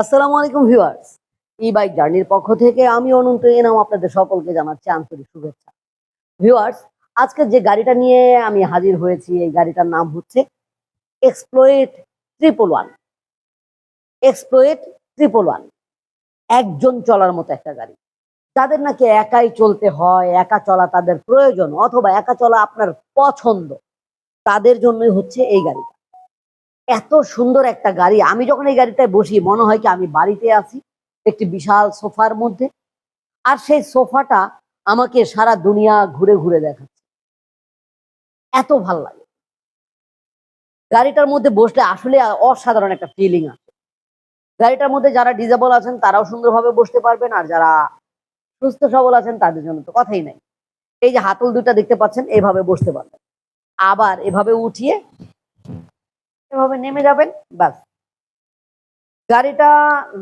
আসসালামু আলাইকুম ভিউয়ার্স। ই বাইক জার্নির পক্ষ থেকে আমি অনন্ত এনাম আপনাদের সকলকে জানাচ্ছি আন্তরিক শুভেচ্ছা। ভিউয়ার্স, আজকে যে গাড়িটা নিয়ে আমি হাজির হয়েছি, এই গাড়িটার নাম হচ্ছে এক্সপ্লোয়েট ট্রিপল ওয়ান এক্সপ্লোয়েট ট্রিপল ওয়ান একজন চলার মতো একটা গাড়ি। যাদের নাকি একাই চলতে হয়, একা চলা তাদের প্রয়োজন অথবা একা চলা আপনার পছন্দ, তাদের জন্যই হচ্ছে এই গাড়িটা। এত সুন্দর একটা গাড়ি। আমি যখন এই গাড়িটায় বসি, মনে হয় কি আমি বাড়িতে আছি, একটি বিশাল সোফার মধ্যে। আর সেই সোফাটা আমাকে সারা দুনিয়া ঘুরে ঘুরে দেখাচ্ছে। এত ভালো লাগে। গাড়িটার মধ্যে বসলে আসলে অসাধারণ একটা ফিলিং আছে গাড়িটার মধ্যে যারা ডিজেবল আছেন, তারাও সুন্দরভাবে বসতে পারবেন। আর যারা সুস্থ সবল আছেন, তাদের জন্য তো কথাই নাই। এই যে হাতল দুটা দেখতে পাচ্ছেন, এভাবে বসতে পারবেন। আবার এভাবে উঠিয়ে এভাবে নেমে যাবেন, ব্যাস। গাড়িটা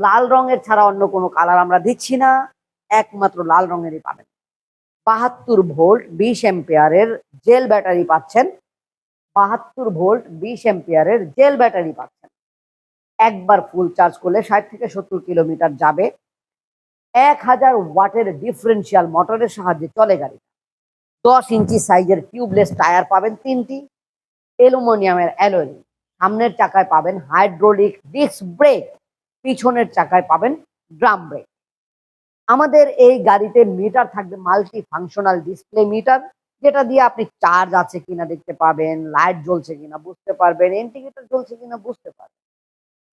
লাল রঙের ছাড়া অন্য কোনো কালার আমরা দিচ্ছি না, একমাত্র লাল রঙেরই পাবেন। বাহাত্তর ভোল্ট বিশ এম্পিয়ারের জেল ব্যাটারি পাচ্ছেন। বাহাত্তর ভোল্ট বিশ এম্পিয়ারের জেল ব্যাটারি পাচ্ছেন। একবার ফুল চার্জ করলে ষাট থেকে সত্তর কিলোমিটার যাবে। এক হাজার ওয়াটের ডিফারেন্সিয়াল মোটরের সাহায্যে চলে গাড়ি দশ ইঞ্চি সাইজের টিউবলেস টায়ার পাবেন তিনটি। অ্যালুমিনিয়ামের অ্যালোয় সামনের চাকায় পাবেন হাইড্রোলিক ডিস্ক ব্রেক, পিছনের চাকায় পাবেন ড্রাম ব্রেক। আমাদের এই গাড়িতে মিটার থাকবে মাল্টি ফাংশনাল ডিসপ্লে মিটার যেটা দিয়ে আপনি চার্জ আছে কিনা দেখতে পাবেন লাইট জ্বলছে কিনা বুঝতে পারবেন ইন্ডিকেটর জ্বলছে কিনা বুঝতে পারবেন।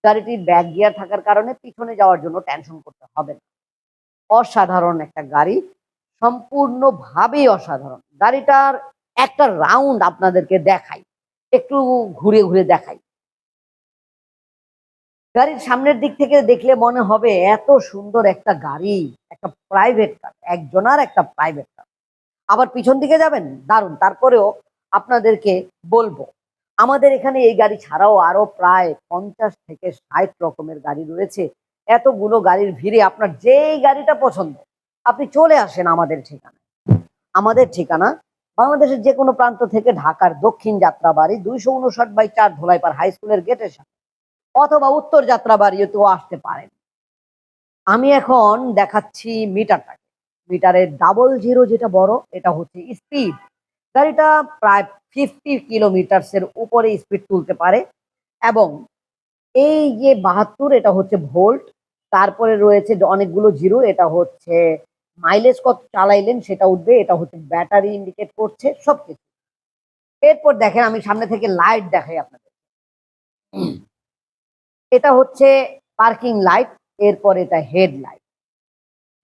গাড়িটির ব্যাক গিয়ার থাকার কারণে পিছনে যাওয়ার জন্য টেনশন করতে হবে না। অসাধারণ একটা গাড়ি, সম্পূর্ণভাবেই অসাধারণ। গাড়িটার একটা রাউন্ড আপনাদেরকে দেখাই। একটু ঘুরে ঘুরে দেখাই। গাড়ির সামনের দিক থেকে দেখলে মনে হবে এত সুন্দর একটা গাড়ি, একটা প্রাইভেট কার একজনার একটা প্রাইভেট কার আবার পিছন দিকে যাবেন? দারুণ। তারপরেও আপনাদেরকে বলব, আমাদের এখানে এই গাড়ি ছাড়াও আরও প্রায় পঞ্চাশ থেকে ষাট রকমের গাড়ি রয়েছে। এতগুলো গাড়ির ভিড়ে আপনার যেই গাড়িটা পছন্দ, আপনি চলে আসেন আমাদের ঠিকানায়। আমাদের ঠিকানা বাংলাদেশের যে কোনো প্রান্ত থেকে ঢাকার দক্ষিণ যাত্রাবাড়ি দুইশো উনষাট বাই চার ধোলাইপাড় হাই স্কুলের গেটের সামনে অথবা উত্তর যাত্রাবাড়িতেও আসতে পারেন। আমি এখন দেখাচ্ছি মিটারটাকে। মিটারের ডাবল জিরো যেটা বড়, এটা হচ্ছে স্পিড। গাড়িটা প্রায় ফিফটি কিলোমিটার্স এর উপরে স্পিড তুলতে পারে এবং এই যে বাহাত্তর, এটা হচ্ছে ভোল্ট। তারপরে রয়েছে অনেকগুলো জিরো, এটা হচ্ছে মাইলেজ কত চালাইলেন সেটা উঠবে, এটা হচ্ছে ব্যাটারি ইন্ডিকেট করছে সব কিছু এরপর দেখেন আমি সামনে থেকে লাইট দেখাই আপনাদের। এটা হচ্ছে পার্কিং লাইট এরপর এটা হেডলাইট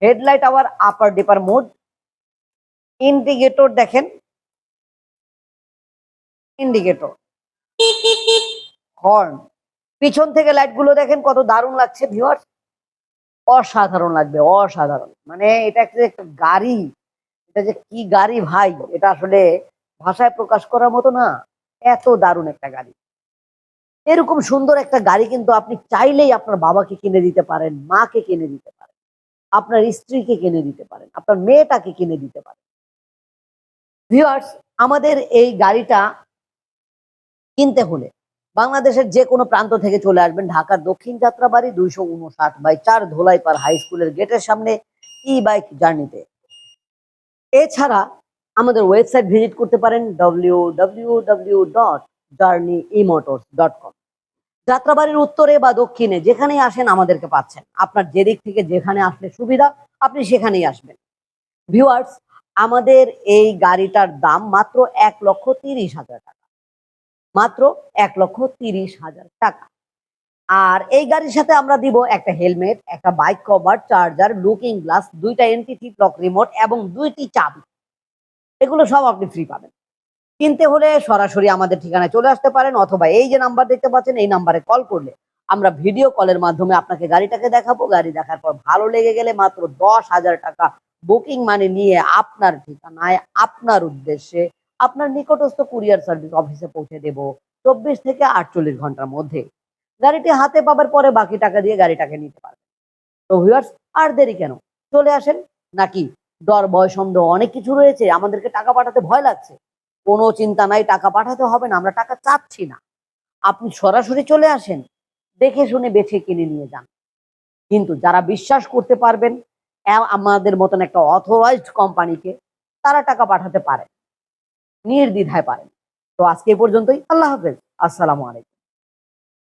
হেডলাইট আবার আপার ডিপার মোড ইন্ডিকেটর দেখেন। ইন্ডিকেটর হর্ন পিছন থেকে লাইটগুলো দেখেন কত দারুণ লাগছে ভিউয়ার্স অসাধারণ লাগবে, অসাধারণ। মানে এটা একটা গাড়ি, এটা যে কি গাড়ি ভাই, এটা আসলে ভাষায় প্রকাশ করার মতো না, এত দারুণ একটা গাড়ি। এরকম সুন্দর একটা গাড়ি কিন্তু আপনি চাইলেই আপনার বাবাকে কিনে দিতে পারেন, মাকে কিনে দিতে পারেন, আপনার স্ত্রীকে কিনে দিতে পারেন, আপনার মেয়েটাকে কিনে দিতে পারেন। ভিউয়ার্স আমাদের এই গাড়িটা কিনতে হলে বাংলাদেশের যে কোনো প্রান্ত থেকে চলে আসবেন ঢাকার দক্ষিণ যাত্রাবাড়ি দুইশো উনষাট বাই চার ধোলাইপাড় হাই স্কুলের গেটের সামনে ই বাইক জার্নিতে এছাড়া আমাদের ওয়েবসাইট ভিজিট করতে পারেন W W W dot journey emotors dot com যাত্রাবাড়ির উত্তরে বা দক্ষিণে যেখানেই আসেন আমাদেরকে পাচ্ছেন। আপনার যেদিক থেকে যেখানে আসলে সুবিধা, আপনি সেখানেই আসবেন। ভিউয়ার্স আমাদের এই গাড়িটার দাম মাত্র এক লক্ষ তিরিশ হাজার টাকা। মাত্র এক লক্ষ তিরিশ হাজার টাকা। আর এই গাড়ির সাথে আমরা দিব একটা হেলমেট, একটা bike cover, charger, looking glass, দুইটা এনটিটি লক রিমোট এবং দুইটি চাবি। এগুলো সব আপনি ফ্রি পাবেন। কিনতে হলে সরাসরি আমাদের ঠিকানায় চলে আসতে পারেন অথবা এই যে নাম্বার দেখতে পাচ্ছেন, এই নাম্বারে কল করলে আমরা ভিডিও কলের মাধ্যমে আপনাকে গাড়িটাকে দেখাবো। গাড়ি দেখার পর ভালো লেগে গেলে মাত্র দশ হাজার টাকা বুকিং মানি নিয়ে আপনার ঠিকানায়, আপনার উদ্দেশ্যে আপনার নিকটস্থ কুরিয়ার সার্ভিস অফিসে পৌঁছে দেব চব্বিশ থেকে আটচল্লিশ ঘণ্টার মধ্যে। গাড়িটি হাতে পাবার পরে বাকি টাকা দিয়ে গাড়িটাকে নিতে পারবেন। তো ভিউয়ার্স আর দেরি কেন? চলে আসেন। নাকি ডর, ভয়, সন্দেহ অনেক কিছু রয়েছে, আমাদেরকে টাকা পাঠাতে ভয় লাগছে। কোনো চিন্তা নাই, টাকা পাঠাতে হবে না, আমরা টাকা চাচ্ছি না। আপনি সরাসরি চলে আসেন, দেখে শুনে বেছে কিনে নিয়ে যান। কিন্তু যারা বিশ্বাস করতে পারবেন আমাদের মতন একটা অথরাইজড কোম্পানিকে তারা টাকা পাঠাতে পারেন নির্দ্বিধায় পারেন। তো আজকে পর্যন্তই। আল্লাহ হাফেজ। আসসালামু আলাইকুম।